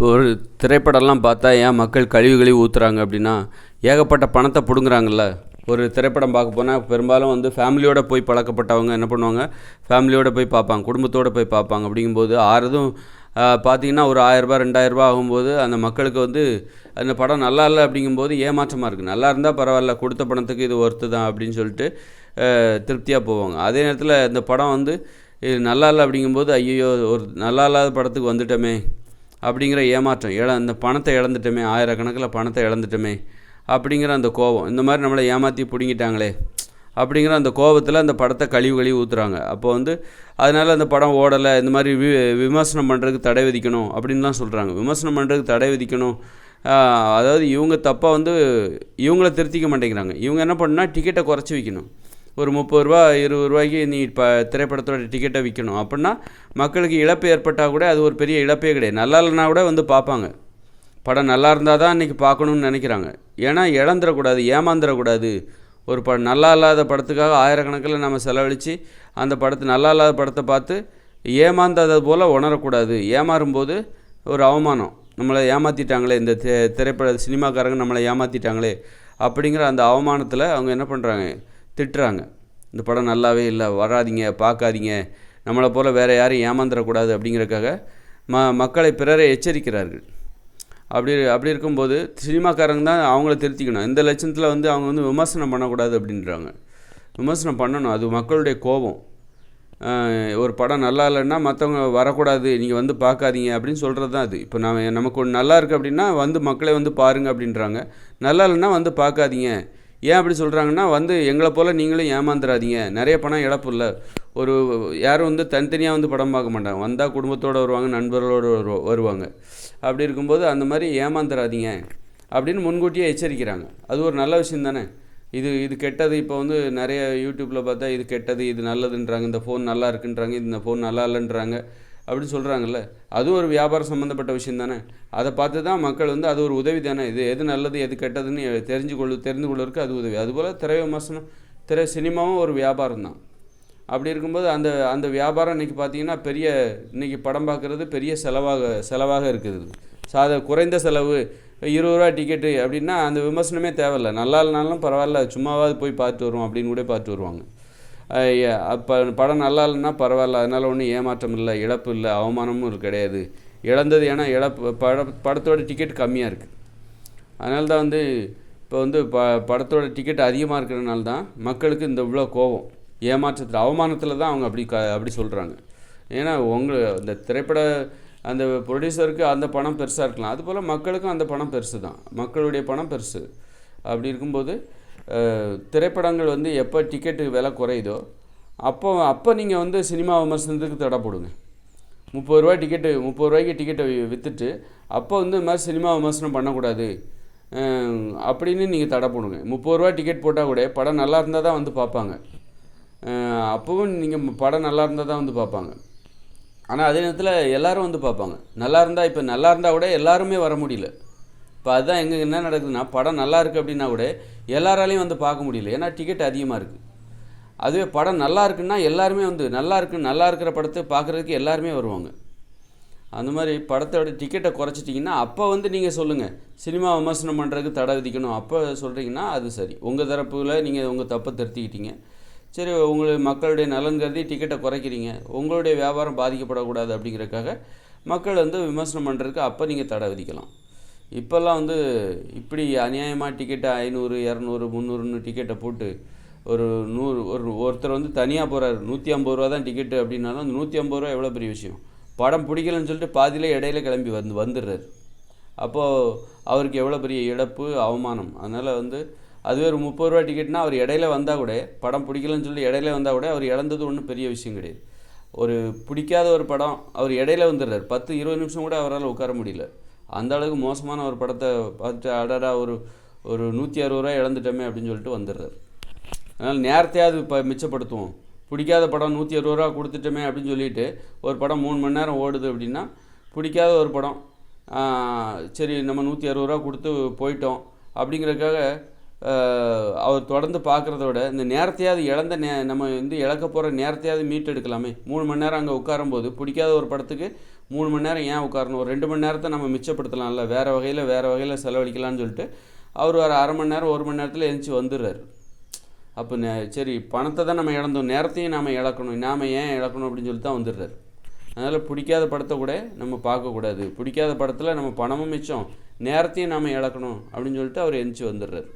இப்போ ஒரு திரைப்படம்லாம் பார்த்தா ஏன் மக்கள் கழிவு கழிவு ஊற்றுறாங்க அப்படின்னா ஏகப்பட்ட பணத்தை பிடுங்குறாங்கல்ல. ஒரு திரைப்படம் பார்க்க போனால் பெரும்பாலும் வந்து ஃபேமிலியோடு போய் பழக்கப்பட்டவங்க என்ன பண்ணுவாங்க? ஃபேமிலியோடு போய் பார்ப்பாங்க குடும்பத்தோடு போய் பார்ப்பாங்க. அப்படிங்கும்போது ஆறதும் பார்த்தீங்கன்னா ஒரு ஆயிரரூபா ரெண்டாயிரரூபா ஆகும்போது அந்த மக்களுக்கு வந்து அந்த படம் நல்லா இல்லை அப்படிங்கும்போது ஏமாற்றமாக இருக்குது நல்லா இருந்தால் பரவாயில்ல கொடுத்த பணத்துக்கு இது ஒர்த்து தான் அப்படின்னு சொல்லிட்டு திருப்தியாக போவாங்க. அதே நேரத்தில் இந்த படம் வந்து இது நல்லா இல்லை அப்படிங்கும்போது ஐயோ ஒரு நல்லா இல்லாத படத்துக்கு வந்துட்டோமே அப்படிங்கிற ஏமாற்றம். இழ இந்த பணத்தை இழந்துட்டோமே ஆயிரக்கணக்கில் பணத்தை இழந்துட்டோமே அப்படிங்கிற அந்த கோபம். இந்த மாதிரி நம்மளை ஏமாற்றி பிடுங்கிட்டாங்களே. அப்படிங்கிற அந்த கோபத்தில் அந்த படத்தை கழிவு கழிவு ஊற்றுறாங்க அப்போ வந்து அதனால் அந்த படம் ஓடலை இந்த மாதிரி வி விமர்சனம் பண்ணுறதுக்கு தடை விதிக்கணும் அப்படின்லாம் சொல்கிறாங்க விமர்சனம் பண்ணுறதுக்கு தடை விதிக்கணும். அதாவது இவங்க தப்பாக வந்து இவங்கள திருத்திக்க மாட்டேங்கிறாங்க. இவங்க என்ன பண்ணால் டிக்கெட்டை குறைச்சி வைக்கணும். ஒரு முப்பது ரூபா இருபது ரூபாய்க்கு நீ இப்போ திரைப்படத்தோட டிக்கெட்டை விற்கணும் அப்படின்னா மக்களுக்கு இழப்பு ஏற்பட்டால் கூட அது ஒரு பெரிய இழப்பே கிடையாது. நல்லா இல்லைனா கூட வந்து பார்ப்பாங்க. படம் நல்லா இருந்தால் தான் இன்றைக்கி பார்க்கணுன்னு நினைக்கிறாங்க. ஏன்னா இழந்துடக்கூடாது ஏமாந்துடக்கூடாது. ஒரு படம் நல்லா இல்லாத படத்துக்காக ஆயிரக்கணக்கில் நம்ம செலவழித்து அந்த படத்தை நல்லா இல்லாத படத்தை பார்த்து ஏமாந்தது போல் உணரக்கூடாது. ஏமாறும்போது ஒரு அவமானம். நம்மளை ஏமாற்றிட்டாங்களே இந்த திரைப்பட சினிமாக்காரங்க நம்மளை ஏமாற்றிட்டாங்களே அப்படிங்கிற அந்த அவமானத்தில் அவங்க என்ன பண்ணுறாங்க திட்டுறாங்க. இந்த படம் நல்லாவே இல்லை வராதிங்க பார்க்காதீங்க. நம்மளை போல் வேறு யாரும் ஏமாந்துடக்கூடாது அப்படிங்கிறக்காக ம மக்களை பிறரை எச்சரிக்கிறார்கள். அப்படி அப்படி இருக்கும்போது சினிமாக்காரங்க தான் அவங்கள திருத்திக்கணும். இந்த லட்சத்தில் வந்து அவங்க வந்து விமர்சனம் பண்ணக்கூடாது அப்படின்றாங்க. விமர்சனம் பண்ணணும். அது மக்களுடைய கோபம். ஒரு படம் நல்லா இல்லைன்னா மற்றவங்க வரக்கூடாது நீங்கள் வந்து பார்க்காதீங்க அப்படின்னு சொல்கிறது தான் அது. இப்போ நம்ம நமக்கு ஒன்று நல்லா இருக்குது அப்படின்னா வந்து மக்களை வந்து பாருங்கள் அப்படின்றாங்க. நல்லா இல்லைன்னா வந்து பார்க்காதீங்க. ஏன் அப்படி சொல்கிறாங்கன்னா வந்து எங்களை போல் நீங்களும் ஏமாந்துடாதீங்க நிறைய பணம் இழப்பு இல்லை ஒரு யாரும் வந்து தனித்தனியாக வந்து படம் பார்க்க மாட்டாங்க. வந்தால் குடும்பத்தோடு வருவாங்க நண்பர்களோடு வருவாங்க. அப்படி இருக்கும்போது அந்த மாதிரி ஏமாந்துடாதீங்க அப்படின்னு முன்கூட்டியே எச்சரிக்கிறாங்க. அது ஒரு நல்ல விஷயம் தானே? இது இது கெட்டது இப்போ வந்து நிறைய யூடியூப்பில் பார்த்தா இது கெட்டது இது நல்லதுன்றாங்க. இந்த ஃபோன் நல்லா இருக்குன்றாங்க இந்த ஃபோன் நல்லா இல்லைன்றாங்க. அப்படின்னு சொல்கிறாங்கல்ல அதுவும் ஒரு வியாபாரம் சம்மந்தப்பட்ட விஷயம் தானே அதை பார்த்து தான் மக்கள் வந்து அது ஒரு உதவி தானே? இது எது நல்லது எது கெட்டதுன்னு தெரிஞ்சு கொள்ளு தெரிந்து கொள்வதற்கு அது உதவி. அதுபோல் திரை விமர்சனம் திரை சினிமாவும் ஒரு வியாபாரம் தான். அப்படி இருக்கும்போது அந்த அந்த வியாபாரம் இன்றைக்கி பார்த்தீங்கன்னா பெரிய இன்றைக்கி படம் பார்க்குறது பெரிய செலவாக செலவாக இருக்குது. சாத குறைந்த செலவு இருபது ரூபா டிக்கெட்டு அப்படின்னா அந்த விமர்சனமே தேவையில்லை. நல்லா இல்லைனாலும் பரவாயில்ல சும்மாவாவது போய் பார்த்து வருவோம் அப்படின்னு கூட பார்த்து வருவாங்க. அப்போ படம் நல்லா இல்லைன்னா பரவாயில்ல. அதனால் ஒன்றும் ஏமாற்றம் இல்லை இழப்பு இல்லை அவமானமும் கிடையாது. இழந்தது ஏன்னா இழப்பு பட படத்தோட டிக்கெட் கம்மியாக இருக்குது அதனால தான் வந்து இப்போ வந்து ப படத்தோட டிக்கெட் அதிகமாக இருக்கிறதுனால தான் மக்களுக்கு இந்த இவ்வளோ கோபம் ஏமாற்றத்தில் அவமானத்தில் தான் அவங்க அப்படி க அப்படி சொல்கிறாங்க ஏன்னா உங்களை இந்த திரைப்பட அந்த ப்ரொடியூசருக்கு அந்த பணம் பெருசாக இருக்கலாம். அதுபோல் மக்களுக்கும் அந்த பணம் பெருசு தான் மக்களுடைய பணம் பெருசு. அப்படி இருக்கும்போது திரைப்படங்கள் வந்து எப்போ டிக்கெட்டு விலை குறையுதோ அப்போ அப்போ நீங்கள் வந்து சினிமா விமர்சனத்துக்கு தடை போடுங்க. முப்பது ரூபா டிக்கெட்டு முப்பது ரூபாய்க்கு டிக்கெட்டை விற்றுட்டு அப்போ வந்து இந்த மாதிரி சினிமா விமர்சனம் பண்ணக்கூடாது. அப்படின்னு நீங்கள் தடை போடுங்க. முப்பது ரூபா டிக்கெட் போட்டால் கூட படம் நல்லா இருந்தால் தான் வந்து பார்ப்பாங்க. அப்போவும் நீங்கள் படம் நல்லா இருந்தால் தான் வந்து பார்ப்பாங்க. ஆனால் அதே நேரத்தில் எல்லோரும் வந்து பார்ப்பாங்க. நல்லா இருந்தால் இப்போ நல்லா இருந்தால் கூட எல்லாருமே வர முடியல. இப்போ அதுதான் எங்கே என்ன நடக்குதுன்னா படம் நல்லா இருக்குது அப்படின்னா கூட எல்லாராலையும் வந்து பார்க்க முடியல. ஏன்னா டிக்கெட் அதிகமாக இருக்குது அதுவே படம் நல்லா இருக்குன்னா எல்லாருமே வந்து நல்லா இருக்கு நல்லா இருக்கிற படத்தை பார்க்குறதுக்கு எல்லாருமே வருவாங்க. அந்த மாதிரி படத்தோட டிக்கெட்டை குறைச்சிட்டிங்கன்னா அப்போ வந்து நீங்கள் சொல்லுங்கள் சினிமா விமர்சனம் பண்ணுறதுக்கு தடை விதிக்கணும். அப்போ சொல்கிறீங்கன்னா அது சரி. உங்கள் தரப்பில் நீங்கள் உங்கள் தப்பை திருத்திக்கிட்டீங்க. சரி உங்களுடைய மக்களுடைய நலன் கருதி டிக்கெட்டை குறைக்கிறீங்க. உங்களுடைய வியாபாரம் பாதிக்கப்படக்கூடாது அப்படிங்கிறக்காக மக்கள் வந்து விமர்சனம் பண்ணுறதுக்கு அப்போ நீங்கள் தடை விதிக்கலாம். இப்போல்லாம் வந்து இப்படி அநியாயமாக டிக்கெட்டை ஐநூறு இரநூறு முந்நூறுன்னு டிக்கெட்டை போட்டு ஒரு நூறு ஒரு ஒருத்தர் வந்து தனியாக போகிறார் நூற்றி ஐம்பது ரூபா தான் டிக்கெட்டு அப்படின்னாலும் அந்த நூற்றி ஐம்பது ரூபா எவ்வளோ பெரிய விஷயம்? படம் பிடிக்கலன்னு சொல்லிட்டு பாதியிலே இடையில கிளம்பி வந்து வந்துடுறாரு. அப்போது அவருக்கு எவ்வளோ பெரிய இழப்பு அவமானம். அதனால் வந்து அதுவே ஒரு முப்பது ரூபா டிக்கெட்னா அவர் இடையில வந்தால் கூட படம் பிடிக்கலன்னு சொல்லி இடையில வந்தால் கூட அவர் இழந்தது ஒன்றும் பெரிய விஷயம் கிடையாது. ஒரு பிடிக்காத ஒரு படம் அவர் இடையில வந்துடுறாரு. பத்து இருபது நிமிஷம் கூட அவரால் உட்கார முடியல. அந்த அளவுக்கு மோசமான ஒரு படத்தை பார்த்துட்டு அடடா ஒரு ஒரு நூற்றி அறுபது ரூபா இழந்துட்டோமே அப்படின்னு சொல்லிட்டு வந்துடுறாரு. அதனால் நேரத்தையாவது இப்போ மிச்சப்படுத்துவோம். பிடிக்காத படம் நூற்றி அறுபது ரூபா கொடுத்துட்டோமே அப்படின்னு சொல்லிட்டு ஒரு படம் மூணு மணி நேரம் ஓடுது அப்படின்னா பிடிக்காத ஒரு படம் சரி நம்ம நூற்றி அறுபது ரூபா கொடுத்து போயிட்டோம் அப்படிங்கிறதுக்காக அவர் தொடர்ந்து பார்க்குறத விட இந்த நேரத்தையாவது இழந்த நே நம்ம வந்து இழக்க போகிற நேரத்தையாவது மீட்டெடுக்கலாமே. மூணு மணி நேரம் அங்கே உட்காரும்போது பிடிக்காத ஒரு படத்துக்கு மூணு மணி நேரம் ஏன் உட்காரணும்? ஒரு ரெண்டு மணி நேரத்தை நம்ம மிச்சப்படுத்தலாம்ல. வேறு வகையில் வேறு வகையில் செலவழிக்கலாம்னு சொல்லிட்டு அவர் ஒரு அரை மணி நேரம் ஒரு மணி நேரத்தில் எழுந்துச்சி வந்துடுறாரு. அப்போ நே சரி பணத்தை தான் நம்ம இழந்தோம். நேரத்தையும் நாம் இழக்கணும். நாம் ஏன் இழக்கணும் அப்படின்னு சொல்லி தான் வந்துடுறாரு. அதனால் பிடிக்காத படத்தை கூட நம்ம பார்க்கக்கூடாது பிடிக்காத படத்தில் நம்ம பணமும் மிச்சம். நேரத்தையும் நாம் இழக்கணும் அப்படின்னு சொல்லிட்டு அவர் எழுந்துச்சி வந்துடுறாரு.